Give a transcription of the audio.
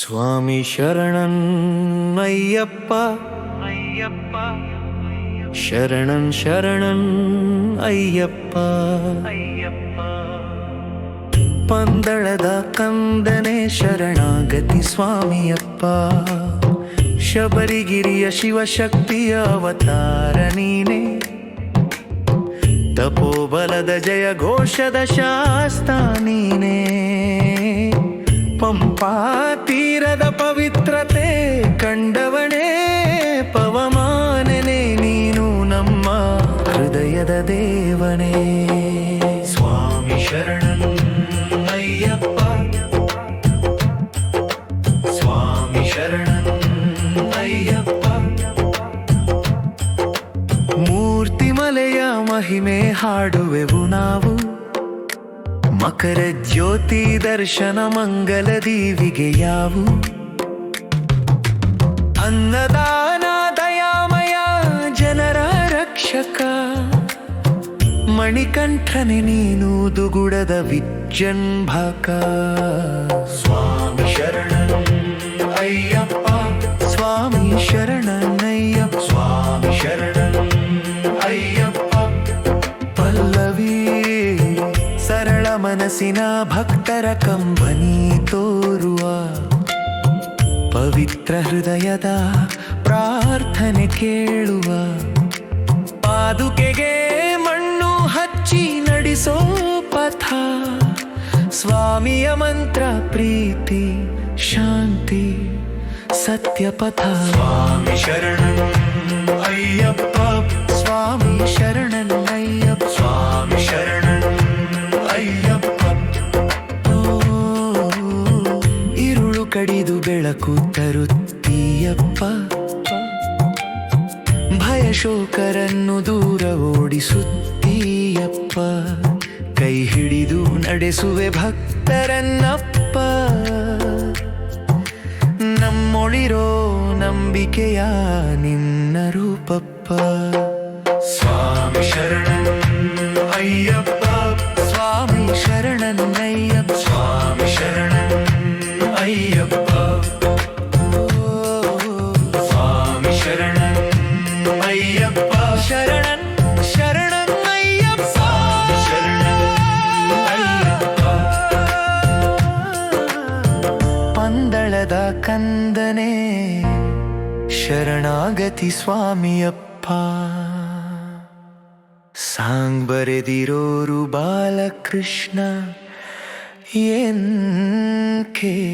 ಸ್ವಾಮಿ ಶರಣನ್ ಅಯ್ಯಪ್ಪ. ಅಯ್ಯಪ್ಪ. ಶರಣನ್ ಶರಣನ್ ಅಯ್ಯಪ್ಪ. ಅಯ್ಯಪ್ಪ. ಪಂದಳದ ಕಂದನೆ ಶರಣಾಗತಿ ಸ್ವಾಮಿಯಪ್ಪ. ಶಬರಿಗಿರಿಯ ಶಿವಶಕ್ತಿಯ ಅವತಾರ ನೀನೆ. ತಪೋಬಲದ ಜಯ ಘೋಷದ ಶಾಸ್ತ ನೀನೆ. ಪಂಪಾ ತೀರದ ಪವಿತ್ರತೆ ಕಂಡವಣೇ ಪವಮಾನನೆ ನೀನು ನಮ್ಮ ಹೃದಯದ ದೇವನೇ. ಸ್ವಾಮಿ ಶರಣನು ಅಯ್ಯಪ್ಪ. ಸ್ವಾಮಿ ಶರಣನು ಅಯ್ಯಪ್ಪ. ಮೂರ್ತಿಮಲೆಯ ಮಹಿಮೆ ಹಾಡುವೆವು ನಾವು. ಮಕರ ಜ್ಯೋತಿ ದರ್ಶನ ಮಂಗಲ ದೀವಿಗೆ ಯಾವು. ರಕ್ಷಕ ಮಣಿಕಂಠನೆ ನೀನು ದುಗುಡದ ವಿಜೃಂಭಕ ಸ್ವಾಮಿ ಶರಣನು ಅಯ್ಯಪ್ಪ. ಸ್ವಾಮಿ ಶರಣನಯ್ಯಪ್ಪ ಸ್ವಾಮಿ ಶರಣನು ಅಯ್ಯಪ್ಪ. ಪಲ್ಲವಿ ಸರಳ ಮನಸ್ಸಿನ ಭಕ್ತರ ಕಂಬನಿ ತೋರುವ. ಪವಿತ್ರ ಹೃದಯದ ಪ್ರಾರ್ಥನೆ ಕೇಳುವ. ಪಾದುಕೆಗೆ ಮಣ್ಣು ಹಚ್ಚಿ ನಡೆಸೋ ಪಥ. ಸ್ವಾಮಿಯ ಮಂತ್ರ ಪ್ರೀತಿ ಶಾಂತಿ ಸತ್ಯ ಪಥ ಸ್ವಾಮಿ ಶರಣ ಅಯ್ಯಪ್ಪ. ಸ್ವಾಮಿ ಶರಣ ಅಯ್ಯಪ್ಪ. ಸ್ವಾಮಿ ಶರಣ ಅಯ್ಯಪ್ಪ. ಇರುಳು ಕಡಿದು ಬೆಳಕು ತರುತ್ತೀಯಪ್ಪ. ಭಯ ಶೋಕರನ್ನು ದೂರ ಓಡಿಸುತ್ತೀಯಪ್ಪ. ಕೈ ಹಿಡಿದು ನಡೆಸುವೆ ಭಕ್ತರನ್ನಪ್ಪ. ನಮ್ಮೊಳಿರೋ ನಂಬಿಕೆಯ ನಿನ್ನ ರೂಪಪ್ಪ. ಸ್ವಾಮಿ ಶರಣ ಅಯ್ಯಪ್ಪ. ಸ್ವಾಮಿ ಶರಣನ್ ಅಯ್ಯಪ್ಪ. ಸ್ವಾಮಿ ಶರಣನು ಪಂದಳದ ಕಂದನೆ. ಶರಣಾಗತಿ ಸ್ವಾಮಿಯಪ್ಪ. ಸಾಂಗ್ ಬರೆದಿರೋರು ಬಾಲಕೃಷ್ಣ. N K.